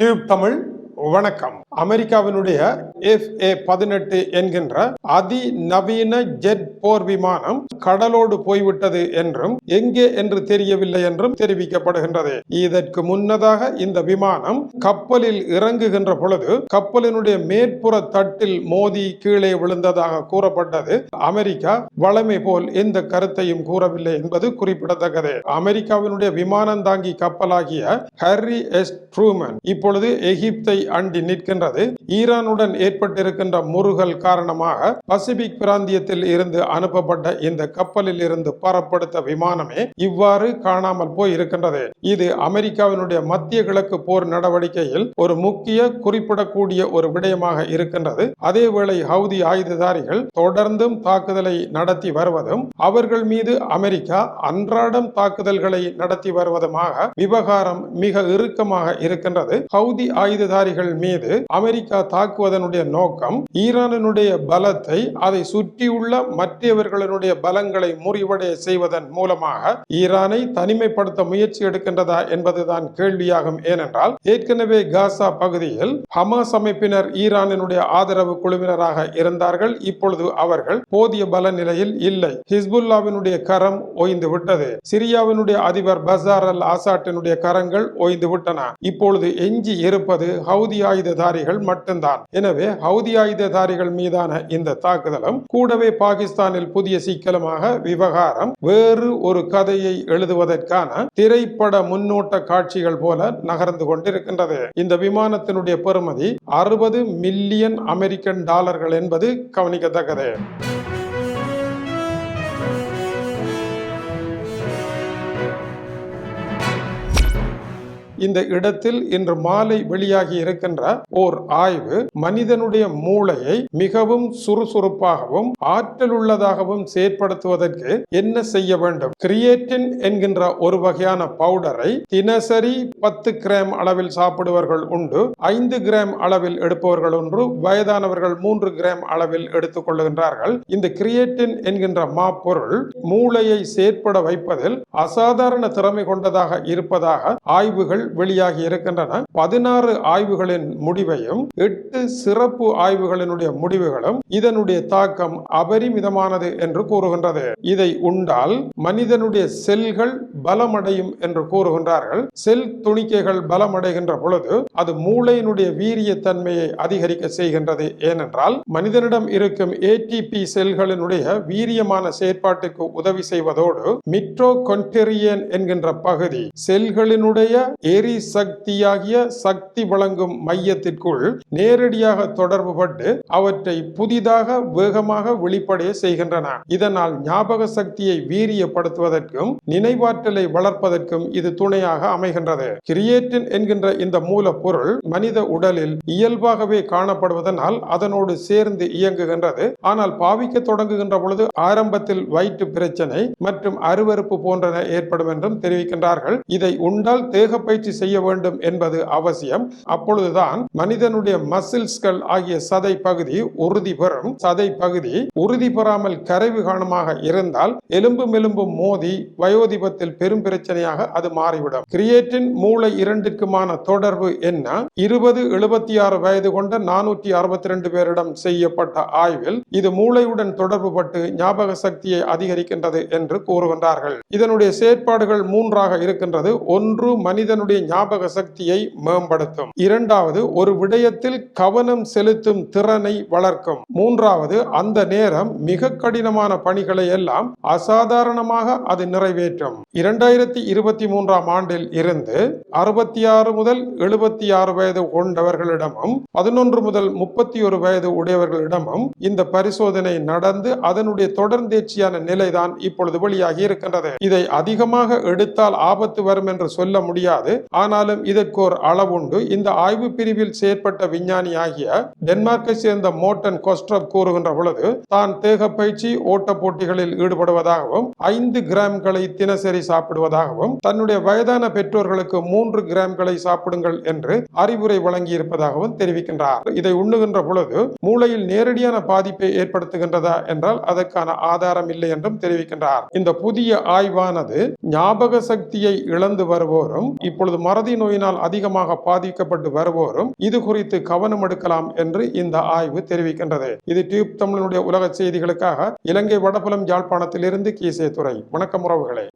Tube Tamil வணக்கம். அமெரிக்காவினுடைய F A பதினெட்டு என்கின்ற அதிநவீன ஜெட் போர் விமானம் கடலோடு போய்விட்டது என்றும் எங்கே என்று தெரியவில்லை என்றும் தெரிவிக்கப்படுகின்றது. இதற்கு முன்னதாக இந்த விமானம் கப்பலில் இறங்குகின்ற பொழுது கப்பலினுடைய மேற்புற தட்டில் மோதி கீழே விழுந்ததாக கூறப்பட்டது. அமெரிக்கா வளமை போல் எந்த கருத்தையும் கூறவில்லை என்பது குறிப்பிடத்தக்கது. அமெரிக்காவினுடைய விமானம் தாங்கி கப்பலாகிய ஹர்ரி எஸ். ட்ரூமன் இப்பொழுது எகிப்தை அண்டி நிற்கின்றது. ஈரானுடன் ஏற்பட்டிருக்கின்ற முருகல் காரணமாக பசிபிக் பிராந்தியத்தில் இருந்து அனுப்பப்பட்ட இந்த கப்பலில் இருந்து பரப்படுத்த விமானமே இவ்வாறு காணாமல் போய் இருக்கின்றது இது அமெரிக்காவினுடைய மத்திய கிழக்கு போர் நடவடிக்கையில் ஒரு முக்கிய குறிப்பிடக்கூடிய ஒரு விடயமாக இருக்கின்றது. அதேவேளை ஹவுதி ஆயுததாரிகள் தொடர்ந்தும் தாக்குதலை நடத்தி வருவதும் அவர்கள் மீது அமெரிக்கா அன்றாடம் தாக்குதல்களை நடத்தி வருவதுமாக விவகாரம் மிக இறுக்கமாக இருக்கின்றது. ஹவுதி ஆயுததாரிகள் மீது அமெரிக்கா தாக்குவதனுடைய நோக்கம் ஈரானினுடைய பலத்தை அதை சுற்றியுள்ள மற்றவர்களுடைய பலங்களை முறிவடைய செய்வதன் மூலமாக ஈரானை தனிமைப்படுத்த முயற்சி எடுக்கின்றதா என்பதுதான் கேள்வியாகும். ஏனென்றால் ஏற்கனவே காசா பகுதியில் ஹமாஸ் அமைப்பினர் ஈரானினுடைய ஆதரவு குழுவினராக இருந்தார்கள். இப்பொழுது அவர்கள் போதிய பல நிலையில் இல்லை. ஹிஸ்புல்லாவினுடைய கரம் ஓய்ந்து விட்டது சிரியாவினுடைய அதிபர் பசார் அல் ஆசாட்டினுடைய கரங்கள் ஓய்ந்து விட்டன இப்பொழுது எஞ்சி இருப்பது ஹவு ஹவுதி ஆயுததாரிகள் மட்டும்தான். எனவே ஹவுதி ஆயுததாரிகள் மீதான இந்த தாக்குதலும் கூடவே பாகிஸ்தானில் புதிய சிக்கலமாக விவகாரம் வேறு ஒரு கதையை எழுதுவதற்கான திரைப்பட முன்னோட்ட காட்சிகள் போல நகர்ந்து கொண்டிருக்கின்றது. இந்த விமானத்தினுடைய பெறுமதி அறுபது மில்லியன் அமெரிக்கன் டாலர்கள் என்பது கவனிக்கத்தக்கது. இந்த இடத்தில் இன்று மாலை வெளியாகி இருக்கின்ற ஓர் ஆய்வு மனிதனுடைய மூளையை மிகவும் சுறுசுறுப்பாகவும் ஆற்றல் உள்ளதாகவும் செயற்படுத்துவதற்கு என்ன செய்ய வேண்டும்? கிரியேட்டின் என்கின்ற ஒரு வகையான பவுடரை தினசரி பத்து கிராம் அளவில் சாப்பிடுவர்கள் உண்டு ஐந்து கிராம் அளவில் எடுப்பவர்கள் ஒன்று வயதானவர்கள் மூன்று கிராம் அளவில் எடுத்துக் கொள்ளுகின்றார்கள் இந்த கிரியேட்டின் என்கின்ற மாப்பொருள் மூளையை செயற்பட வைப்பதில் அசாதாரண திறமை கொண்டதாக இருப்பதாக ஆய்வுகள் வெளியாகி இருக்கின்றன. பதினாறு ஆய்வுகளின் முடிவையும் எட்டு சிறப்பு ஆய்வுகளினுடைய முடிவுகளும் இதனுடைய தாக்கம் அபரிமிதமானது என்று கூறுகின்றது. இதை உண்டால் மனிதனுடைய செல்கள் பலமடையும் என்று கூறுகின்றார்கள். செல் துணிக்கைகள் பலமடைகின்ற பொழுது அது மூளையினுடைய வீரிய தன்மையை அதிகரிக்க செய்கின்றது. ஏனென்றால் மனிதனிடம் இருக்கும் ஏடிபி செல்களினுடைய வீரியமான செயற்பாட்டுக்கு உதவி செய்வதோடு மிட்ரோ என்கின்ற பகுதி செல்களினுடைய எரிசக்தியாகிய சக்தி வழங்கும் மையத்திற்குள் நேரடியாக தொடர்பு பட்டு அவற்றை புதிதாக வேகமாக வெளிப்படைய செய்கின்றன. இதனால் ஞாபக சக்தியை வீரியப்படுத்துவதற்கும் நினைவாற்றலை வளர்ப்பதற்கும் இது துணையாக அமைகின்றது. கிரியேட்டின் என்கின்ற இந்த மூலப்பொருள் மனித உடலில் இயல்பாகவே காணப்படுவதனால் அதனோடு சேர்ந்து இயங்குகின்றது. ஆனால் பாவிக்க தொடங்குகின்ற பொழுது ஆரம்பத்தில் வயிற்று பிரச்சனை மற்றும் அருவருப்பு போன்றன ஏற்படும் என்றும் தெரிவிக்கின்றார்கள். இதை உண்டால் தேக பயிற்சி செய்ய வேண்டும் என்பது அவசியம். அப்பொழுதுதான் மனிதனுடைய மசில்ஸ்கள் ஆகிய சதை பகுதி உறுதி பெறும். சதை பகுதி உறுதி பெறாமல் கரைவு காணமாக இருந்தால் எலும்பு மெலும்பு மோதி வயோதிபத்தில் பெரும் பிரச்சனையாக அது மாறிவிடும். கிரியேட்டின் மூளை இரண்டிற்குமான தொடர்பு என்ன? இருபது எழுபத்தி ஆறு வயது கொண்ட நானூற்றி அறுபத்தி ரெண்டு பேரிடம் செய்யப்பட்ட ஆய்வில் இது மூளையுடன் தொடர்பு பட்டு ஞாபக சக்தியை அதிகரிக்கின்றது என்று கூறுகின்றார்கள். இதனுடைய செயற்பாடுகள் மூன்றாக இருக்கின்றது. ஒன்று மனிதனுடைய ஞாபக சக்தியை மேம்படுத்தும். இரண்டாவது ஒரு விடயத்தில் கவனம் செலுத்தும் திறனை வளர்க்கும். மூன்றாவது அந்த நேரம் மிக கடினமான பணிகளை எல்லாம் அசாதாரணமாக அது நிறைவேற்றும். இரண்டாயிரத்தி இருபத்தி மூன்றாம் ஆண்டில் இருந்து அறுபத்தி ஆறு முதல் எழுபத்தி ஆறு வயது கொண்டவர்களிடமும் பதினொன்று முதல் முப்பத்தி ஒரு வயது உடையவர்களிடமும் இந்த பரிசோதனை நடந்து அதனுடைய தொடர்ந்தேர்ச்சியான நிலைதான் இப்பொழுது வெளியாகி இருக்கின்றது. இதை அதிகமாக எடுத்தால் ஆபத்து வரும் என்று சொல்ல முடியாது. ஆனாலும் இதற்கு ஒரு அளவுண்டு இந்த ஆய்வு பிரிவில் செயற்பட்ட விஞ்ஞானி ஆகிய டென்மார்க்கை சேர்ந்த மோட்டன் கொஸ்ட்ரப் கூறுகின்ற பொழுது தான் தேக பயிற்சி ஓட்ட போட்டிகளில் ஈடுபடுவதாகவும் ஐந்து கிராம்களை தினசரி சாப்பிடுவதாகவும் தன்னுடைய வயதான பெற்றோர்களுக்கு மூன்று கிராம்களை சாப்பிடுங்கள் என்று அறிவுரை வழங்கியிருப்பதாகவும் தெரிவிக்கின்றார். இதை உண்ணுகின்ற பொழுது மூளையில் நேரடியான பாதிப்பை ஏற்படுத்துகின்றதா என்றால் அதற்கான ஆதாரம் இல்லை என்றும் தெரிவிக்கின்றார். இந்த புதிய ஆய்வானது ஞாபக சக்தியை இழந்து வருவோரும் இப்பொழுது இப்பொழுது மறதி நோயினால் அதிகமாக பாதிக்கப்பட்டு வருவோரும் இது குறித்து கவனம் எடுக்கலாம் என்று இந்த ஆய்வு தெரிவிக்கின்றது. இது டியூப் தமிழனுடைய உலக செய்திகளுக்காக இலங்கை வடபுலம் யாழ்ப்பாணத்திலிருந்து கீசே துறை வணக்கம் உறவுகளே.